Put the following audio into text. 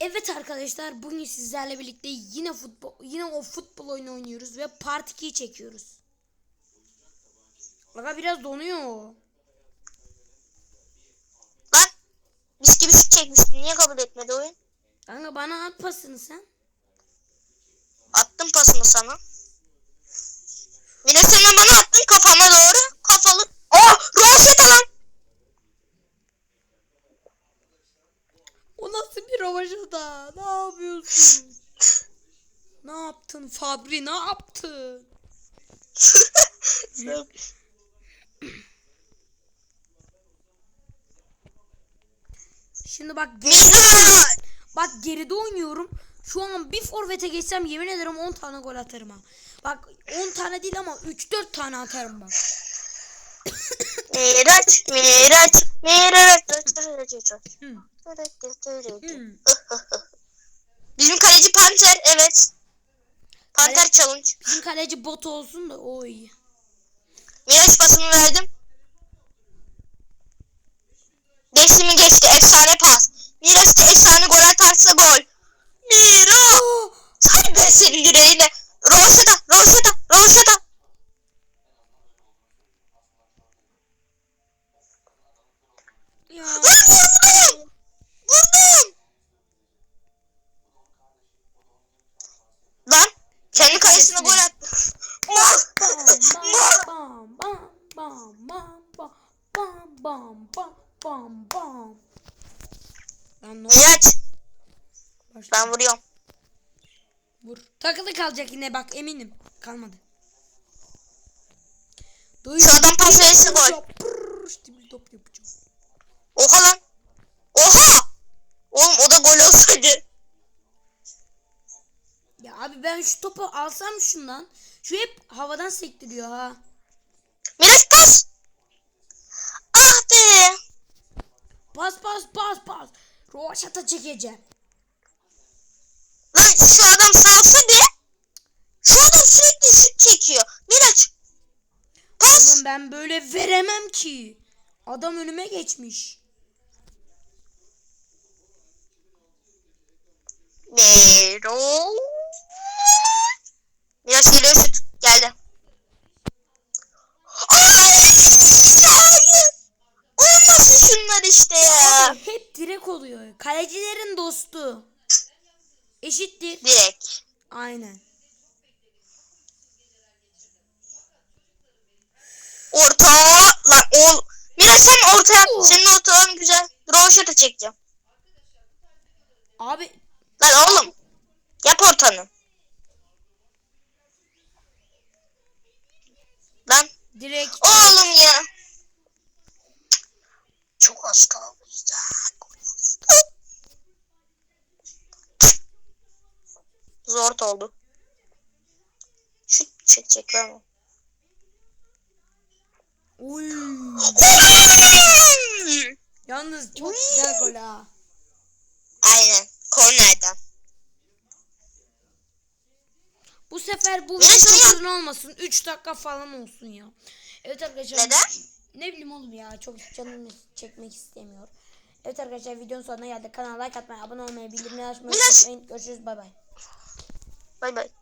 Evet arkadaşlar bugün sizlerle birlikte yine futbol yine o futbol oyunu oynuyoruz ve part 2'yi çekiyoruz. Aga biraz donuyor. Lan mis gibi şut çekmiştin. Niye kabul etmedi oyun? Kanka bana at pasını sen. Attım pasını sana. Bir de sen bana attın kafama doğru. Kafalı. Oh! Roşeta lan! O nasıl rövaşata? Ne yapıyorsun? ne yaptın Fabri ne yaptın? Şimdi bak geride, bak geride oynuyorum. Şu an bir forvete geçsem yemin ederim 10 tane gol atarım ha. Bak 10 tane değil ama 3-4 tane atarım bak. Miraç, Miraç, Miraç. Hı. Bizim kaleci Panter, evet. Panter Kale- challenge. Bizim kaleci bot olsun da o iyi. Miraç pasını verdim. Geçti mi geçti, efsane pas. Miraç da efsane gol. Miraç! Hay ben senin yüreğine. Roşeta, Roşeta, Roşeta. Ya. Lan vurdum! Vurdum! Lan kendi kalesine gol attı. Mal! Mal! Bam bam bam bam bam bam bam bam bam bam. Lan ne Miraç Başla. ben vuruyorum. Vur. Takılı kalacak yine bak eminim. Kalmadı. Dayı. Şu adam pas verirse gol. Bir top yapacağım. Oha lan. Oha! Oğlum o da gol olsaydı. Ya abi ben şu topu alsam şundan. Şu hep havadan sektiriyor ha. Miraç pas. Ah be. Pas pas pas pas. Roşata çekeceğim. Lan şu adam salsa bir. Şu adam sürekli şut çekiyor. Miraç. Pas. Oğlum ben böyle veremem ki. Adam önüme geçmiş. Mero. Şunlar işte ya. Abi hep direkt oluyor. Kalecilerin dostu. Eşittir. Direkt. Aynen. Orta. Lan ol. Miraç sen orta yap. Oh. Senin ortaların güzel. Roşata çekeceğim. Abi Lan oğlum. Yap ortanı. Lan. direkt Oğlum ya. Zor oldu. Şut çekecekler mi? Oy. Yalnız çok güzel gol ha. Aynen. Kornerden. Bu sefer bu video çok uzun olmasın. 3 dakika falan olsun ya. Evet arkadaşlar. Neden? Ne bileyim oğlum ya. Çok canım çekmek istemiyor. Evet arkadaşlar videonun sonuna geldik. Kanala like atmayı, abone olmayı, bildirimleri açmayı unutmayın. Görüşürüz bay bay. Bay bay.